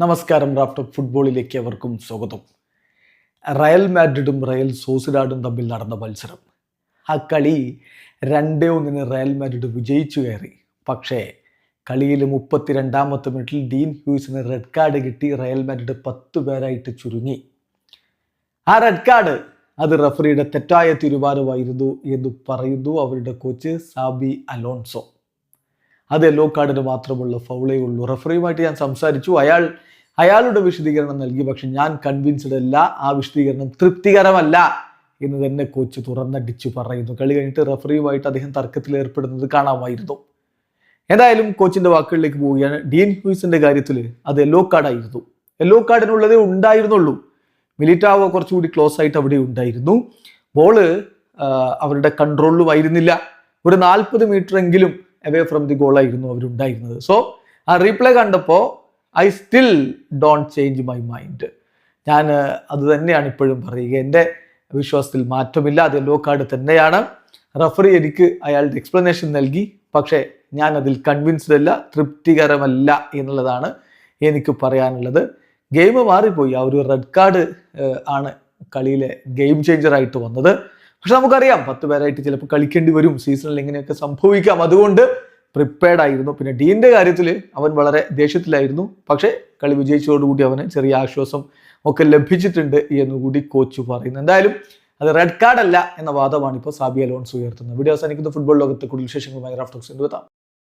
നമസ്കാരം റാഫ്റ്റർ ഫുട്ബോളിലേക്ക് അവർക്കും സ്വാഗതം. റയൽ മാഡ്രിഡും റയൽ സോസിഡാഡും തമ്മിൽ നടന്ന മത്സരം. ആ കളി രണ്ടേ ഒന്നിന് റയൽ മാഡ്രിഡ് വിജയിച്ചു കയറി. പക്ഷേ കളിയിൽ മുപ്പത്തിരണ്ടാമത്തെ മിനിറ്റിൽ ഡീൻ ഹ്യൂസിന് റെഡ് കാർഡ് കിട്ടി. റയൽ മാഡ്രിഡ് പത്ത് പേരായിട്ട് ചുരുങ്ങി. ആ റെഡ് കാർഡ് അത് റഫറിയുടെ തെറ്റായ തീരുമാനമായിരുന്നു എന്ന് പറയുന്നു അവരുടെ കോച്ച് സാബി അലോൺസോ. അത് യെല്ലോ കാർഡിന് മാത്രമുള്ള ഫൗളേ ഉള്ളൂ. റഫറിയുമായിട്ട് ഞാൻ സംസാരിച്ചു. അയാൾ അയാളുടെ വിശദീകരണം നൽകി. പക്ഷെ ഞാൻ കൺവിൻസ്ഡ് അല്ല. ആ വിശദീകരണം തൃപ്തികരമല്ല എന്ന് തന്നെ കോച്ച് തുറന്നടിച്ചു പറയുന്നു. കളി കഴിഞ്ഞിട്ട് റഫറിയുമായിട്ട് അദ്ദേഹം തർക്കത്തിൽ ഏർപ്പെടുന്നത് കാണാമായിരുന്നു. എന്തായാലും കോച്ചിന്റെ വാക്കുകളിലേക്ക് പോവുകയാണ്. ഡീൻ ഹ്യൂസിന്റെ കാര്യത്തിൽ അത് യെല്ലോ കാർഡായിരുന്നു യെല്ലോ കാർഡിനുള്ളതേ ഉണ്ടായിരുന്നുള്ളൂ. മിലിറ്റാവോ കുറച്ചുകൂടി ക്ലോസ് ആയിട്ട് അവിടെ ഉണ്ടായിരുന്നു. ബോൾ അവരുടെ കൺട്രോളിലും ആയിരുന്നില്ല. ഒരു നാൽപ്പത് മീറ്റർ എങ്കിലും അവേ ഫ്രം ദി ഗോൾ ആയിരുന്നു അവരുണ്ടായിരുന്നത്. സോ ആ റീപ്ലേ കണ്ടപ്പോൾ I still don't change my mind ഞാൻ അത് തന്നെയാണ് ഇപ്പോഴും പറയുക. എന്റെ വിശ്വാസത്തിൽ മാറ്റമില്ല. അത് യെല്ലോ കാർഡ് തന്നെയാണ്. റഫറി എനിക്ക് അയാളുടെ എക്സ്പ്ലനേഷൻ നൽകി. പക്ഷേ ഞാൻ അതിൽ കൺവിൻസ്ഡ് അല്ല തൃപ്തികരമല്ല എന്നുള്ളതാണ് എനിക്ക് പറയാനുള്ളത്. ഗെയിം മാറിപ്പോയി. ആ ഒരു റെഡ് കാർഡ് ആണ് കളിയിലെ ഗെയിം ചേഞ്ചർ ആയിട്ട് വന്നത്. പക്ഷെ നമുക്കറിയാം പത്ത് പേരായിട്ട് ചിലപ്പോൾ കളിക്കേണ്ടി വരും. സീസണിൽ ഇങ്ങനെയൊക്കെ സംഭവിക്കാം. അതുകൊണ്ട് പ്രിപ്പയർഡ് ആയിരുന്നു. പിന്നെ ഡീന്റെ കാര്യത്തിൽ അവൻ വളരെ ദേഷ്യത്തിലായിരുന്നു. പക്ഷേ കളി വിജയിച്ചതോടുകൂടി അവന് ചെറിയ ആശ്വാസം ഒക്കെ ലഭിച്ചിട്ടുണ്ട് എന്നുകൂടി കോച്ച് പറയുന്നു. എന്തായാലും അത് റെഡ് കാർഡ് അല്ല എന്ന വാദമാണ് ഇപ്പോൾ സാബി അലോൺസ് ഉയർത്തുന്നത്. വീഡിയോ അവസാനിക്കുന്ന. ഫുട്ബോൾ ലോകത്തെ കൂടുതൽ വിശേഷങ്ങളുമായി റാഫ്റ്റോക്സ് എത്താം